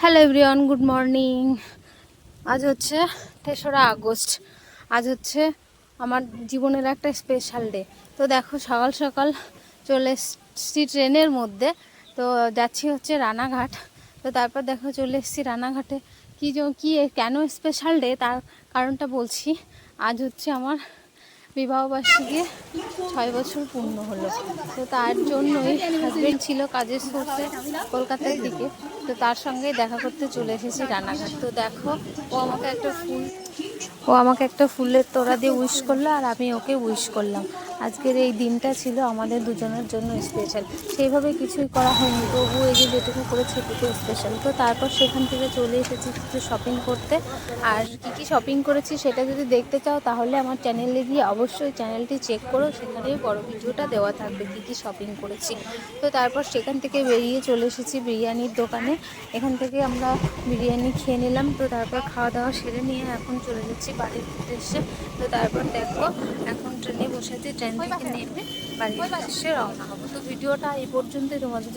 Hello everyone good morning আজ হচ্ছে তেসরা আগস্ট। আজ হচ্ছে আমার জীবনের একটা স্পেশাল ডে তো দেখো, সকাল সকাল চলে এসছি ট্রেনের মধ্যে। তো যাচ্ছি হচ্ছে রানাঘাট। তো তারপর দেখো, চলে এসেছি রানাঘাটে। কী কী, কেন স্পেশাল ডে তার কারণটা বলছি। আজ হচ্ছে আমার বিবাহবার্ষিকী ছয় বছর পূর্ণ হলো। তো তার জন্যই হাজবেন্ড ছিল কাজের সূত্রে কলকাতার দিকে। তো তার সঙ্গে দেখা করতে চলে এসেছি রানাঘাট। তো দেখো, ও আমাকে একটা ফুল ও আমাকে একটা ফুলের তোড়া দিয়ে উইশ করল আর আমি ওকে উইশ করলাম। আজকের এই দিনটা ছিল আমাদের দুজনের জন্য স্পেশাল সেইভাবে কিছুই করা হয়নি। তবু এই যে যেটুকু করেছে এটুকু স্পেশাল তো তারপর সেখান থেকে চলে এসেছি কিছু শপিং করতে। আর কী কী শপিং করেছি সেটা যদি দেখতে চাও তাহলে আমার চ্যানেলে গিয়ে অবশ্যই চ্যানেলটি চেক করো। সেখানে বড় ভিডিওটা দেওয়া থাকবে কী কী শপিং করেছি। তো তারপর সেখান থেকে বেরিয়ে চলে এসেছি বিরিয়ানির দোকানে। এখান থেকে আমরা বিরিয়ানি খেয়ে নিলাম। তো তারপর খাওয়া দাওয়া সেরে নিয়ে এখন চলে যাচ্ছি বাড়ির উদ্দেশ্যে। তো তারপর দেখো, এখন ট্রেনে বসে আছি, ট্রেন থেকে নেমে বাড়ির উদ্দেশ্যে রওনা হব। তো ভিডিওটা এই পর্যন্তই, তোমাদের